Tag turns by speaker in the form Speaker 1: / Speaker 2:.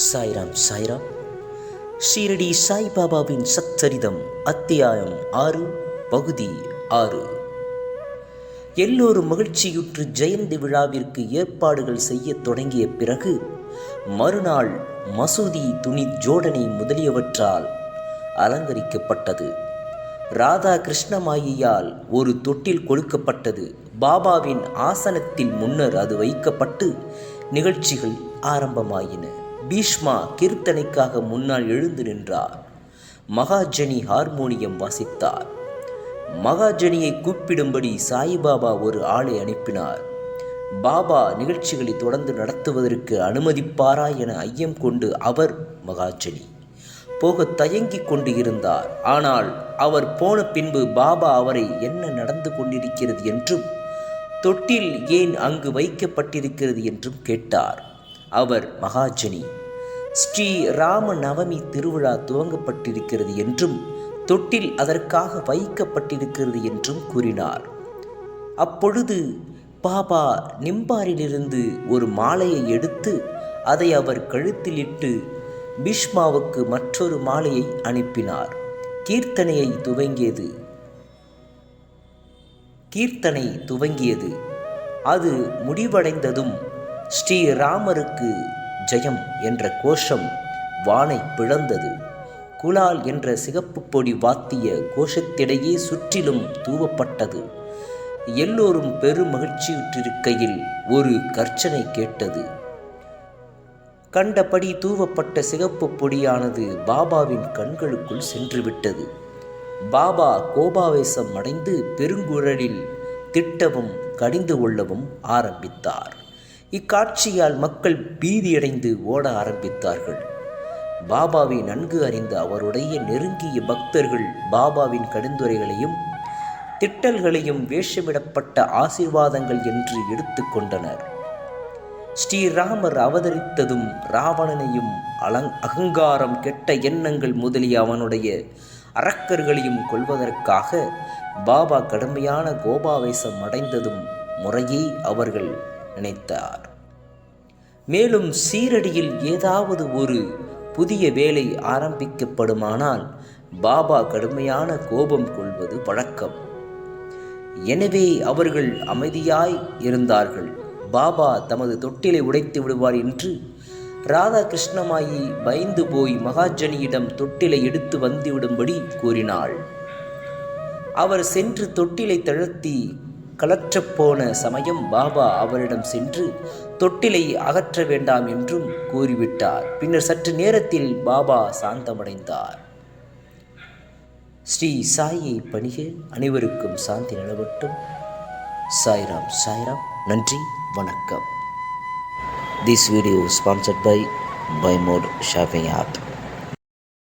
Speaker 1: சாய்ராம் சாய்ராம். ஷீரடி சாய்பாபாவின் சச்சரிதம் அத்தியாயம் ஆறு பகுதி ஆறு. எல்லோரும் மகிழ்ச்சியுற்று ஜெயந்தி விழாவிற்கு ஏற்பாடுகள் செய்யத் தொடங்கிய பிறகு மறுநாள் மசூதி துணி ஜோடனை முதலியவற்றால் அலங்கரிக்கப்பட்டது. ராதா கிருஷ்ணமாயியால் ஒரு தொட்டில் கொடுக்கப்பட்டது பாபாவின் ஆசனத்தில் முன்னர் அது வைக்கப்பட்டு நிகழ்ச்சிகள் ஆரம்பமாயின. பீஷ்மா கீர்த்தனைக்காக முன்னால் எழுந்து நின்றார். மகாஜனி ஹார்மோனியம் வாசித்தார். மகாஜனியை கூப்பிடும்படி சாயிபாபா ஒரு ஆளை அனுப்பினார். பாபா நிகழ்ச்சிகளை தொடர்ந்து நடத்துவதற்கு அனுமதிப்பாரா என ஐயம் கொண்டு அவர் மகாஜனி போக தயங்கிக் கொண்டு இருந்தார். ஆனால் அவர் போன பின்பு பாபா அவரை என்ன நடந்து கொண்டிருக்கிறது என்றும் தொட்டில் ஏன் அங்கு வைக்கப்பட்டிருக்கிறது என்றும் கேட்டார். அவர் மகாஜனி. ஸ்ரீ ராம நவமி திருவிழா துவங்கப்பட்டிருக்கிறது என்றும் தொட்டில் அதற்காக வைக்கப்பட்டிருக்கிறது என்றும் கூறினார். அப்பொழுது பாபா நிம்பாரிலிருந்து ஒரு மாலையை எடுத்து அதை அவர் கழுத்திலிட்டு பீஷ்மாவுக்கு மற்றொரு மாலையை அனுப்பினார். கீர்த்தனையை துவங்கியது. கீர்த்தனை துவங்கியது. அது முடிவடைந்ததும் ஸ்ரீராமருக்கு ஜெயம் என்ற கோஷம் வானை பிளந்தது. குலால் என்ற சிகப்பு பொடி வாத்திய கோஷத்திடையே சுற்றிலும் தூவப்பட்டது. எல்லோரும் பெரும் மகிழ்ச்சியுற்றிருக்கையில் ஒரு கர்ச்சனை கேட்டது. கண்டபடி தூவப்பட்ட சிகப்பு பொடியானது பாபாவின் கண்களுக்குள் சென்றுவிட்டது. பாபா கோபாவேசம் அடைந்து பெருங்குழலில் திட்டவும் கடிந்து கொள்ளவும் ஆரம்பித்தார். இக்காட்சியால் மக்கள் பீதியடைந்து ஓட ஆரம்பித்தார்கள். பாபாவை நன்கு அறிந்த அவருடைய நெருங்கிய பக்தர்கள் பாபாவின் கடுந்துரைகளையும் திட்டல்களையும் வேஷமிடப்பட்ட ஆசீர்வாதங்கள் என்று எடுத்துக்கொண்டனர் ஸ்ரீராமர் அவதரித்ததும் ராவணனையும் அலங் அகங்காரம் கெட்ட எண்ணங்கள் முதலிய அவனுடைய அரக்கர்களையும் கொள்வதற்காக பாபா கடுமையான கோபாவேசம் அடைந்ததும் முறையே அவர்கள் நினைத்தார். மேலும் சீரடியில் ஏதாவது ஒரு புதிய வேலை ஆரம்பிக்கப்படுமானால் பாபா கடுமையான கோபம் கொள்வது வழக்கம். எனவே அவர்கள் அமைதியாய் இருந்தார்கள். பாபா தமது தொட்டிலை உடைத்து விடுவார் என்று ராதா கிருஷ்ணமாயி பயந்து போய் மகாஜனியிடம் தொட்டிலை எடுத்து வந்துவிடும்படி கூறினாள். அவர் சென்று தொட்டிலை தழுத்தி கலற்றப் போன சமயம் பாபா அவரிடம் சென்று தொட்டிலை அகற்ற வேண்டாம் என்றும் கூறிவிட்டார். பின்னர் சற்று நேரத்தில் பாபா சாந்தமடைந்தார். ஸ்ரீ சாயை பணிக. அனைவருக்கும் சாந்தி நிலவட்டும். சாய்ராம் சாய்ராம். நன்றி வணக்கம். This video sponsored by by mod shopping app